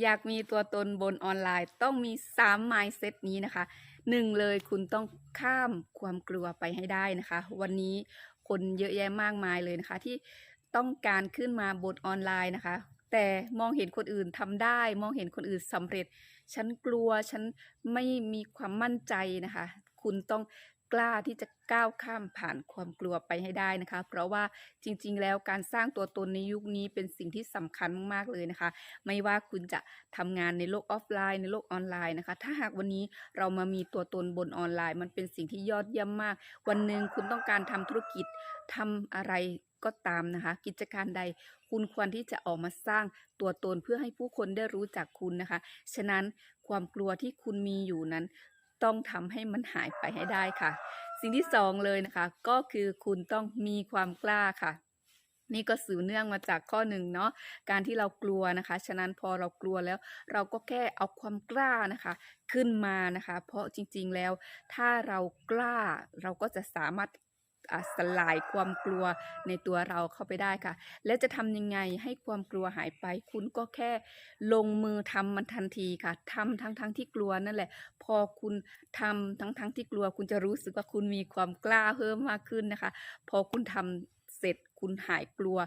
อยากมีตัวตนบนออนไลน์ต้องมี3 mindset นี้นะคะหนึ่งเลยคุณต้องข้ามความกลัวไปให้ได้นะคะ วันนี้คนเยอะแยะมากมายเลยนะคะ ที่ต้องการขึ้นมาบนออนไลน์นะคะ แต่มองเห็นคนอื่นทำได้ มองเห็นคนอื่นสำเร็จ ฉันกลัวฉันไม่มีความมั่นใจนะคะ คุณต้อง กล้าที่จะก้าวข้ามผ่านความกลัวไปให้ได้นะคะ เพราะว่าจริงๆ แล้วการสร้างตัวตนในยุคนี้เป็นสิ่งที่สำคัญมากๆเลยนะคะ ไม่ว่าคุณจะทำงานในโลกออฟไลน์ ในโลกออนไลน์นะคะ ถ้าหากวันนี้เรามามีตัวตนบนออนไลน์ มันเป็นสิ่งที่ยอดเยี่ยมมาก วันหนึ่งคุณต้องการทำธุรกิจทำอะไรก็ตามนะคะ กิจการใดคุณควรที่จะออกมาสร้างตัวตนเพื่อให้ผู้คนได้รู้จักคุณนะคะ ฉะนั้นความกลัวที่คุณมีอยู่นั้น ต้องทำให้มันหายไปให้ได้ค่ะ สิ่งที่สองเลยนะคะ ก็คือคุณต้องมีความกล้าค่ะนี่ก็สืบเนื่องมาจากข้อหนึ่งเนาะการที่เรากลัวนะคะ ฉะนั้นพอเรากลัวแล้ว เราก็แค่เอาความกล้านะคะ ขึ้นมานะคะ เพราะจริงๆแล้ว ถ้าเรากล้าเราก็จะสามารถ สลายความกลัวในตัวเราเข้าไปได้ค่ะ และจะทำยังไงให้ความกลัวหายไป คุณก็แค่ลงมือทำมันทันทีค่ะทำทั้งทั้งที่กลัวนั่นแหละ พอคุณทำทั้งทั้งที่กลัว คุณจะรู้สึกว่าคุณมีความกล้าเพิ่มมากขึ้นนะคะ พอคุณทำเสร็จ คุณหายกลัว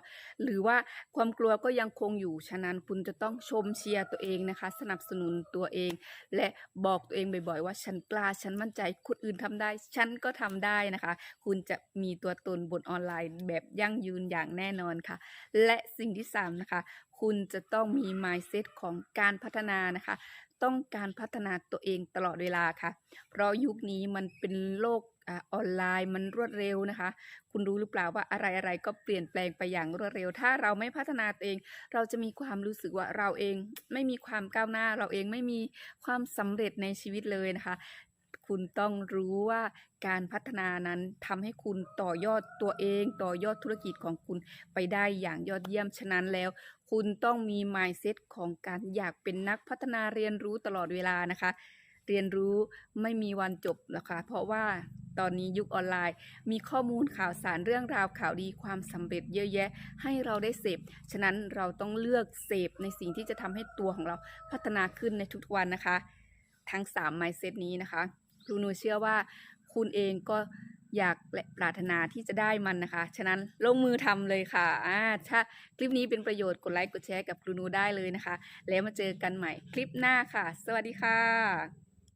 หรือว่าความกลัวก็ยังคงอยู่ฉะนั้นคุณจะต้องชมเชียร์ตัวเองนะคะ สนับสนุนตัวเอง และบอกตัวเองบ่อยๆ ว่าฉันกล้าฉันมั่นใจคนอื่นทำได้ ฉันก็ทำได้นะคะ คุณจะมีตัวตนบนออนไลน์แบบยั่งยืนอย่างแน่นอนค่ะ และสิ่งที่สามนะคะคุณจะต้องมี mindset ของการพัฒนานะคะ ต้องการพัฒนาตัวเองตลอดเวลาค่ะ เพราะยุคนี้มันเป็นโลกออนไลน์มันรวดเร็วนะคะ คุณรู้หรือเปล่าว่าอะไรๆก็เปลี่ยนแปลงไปอย่างรวดเร็ว ถ้าเราไม่พัฒนาตัวเอง เราจะมีความรู้สึกว่าเราเอง ไม่มีความก้าวหน้า เราเองไม่มีความสำเร็จในชีวิตเลยนะคะ คุณต้องรู้ว่าการพัฒนานั้นทำให้คุณต่อยอดตัวเอง ต่อยอดธุรกิจของคุณไปได้อย่างยอดเยี่ยมฉะนั้นแล้ว คุณต้องมี mindset ของการอยากเป็นนักพัฒนาเรียนรู้ตลอดเวลานะคะ เรียนรู้ไม่มีวันจบหรอกค่ะเพราะว่า ตอนนี้ยุคออนไลน์ มีข้อมูลข่าวสารเรื่องราวข่าวดีความสำเร็จเยอะแยะ ให้เราได้เสพ ฉะนั้นเราต้องเลือกเสพในสิ่งที่จะทำให้ตัวของเราพัฒนาขึ้นในทุกวันนะคะ ทั้ง3 mindset นี้นะคะครูนูเชื่อว่าคุณเองก็อยากและปรารถนาที่จะได้มันนะคะ ฉะนั้นลงมือทำเลยค่ะอ่าถ้าคลิปนี้เป็นประโยชน์กดไลค์กดแชร์กับครูนูได้เลยนะคะ แล้วมาเจอกันใหม่คลิปหน้าค่ะ สวัสดีค่ะ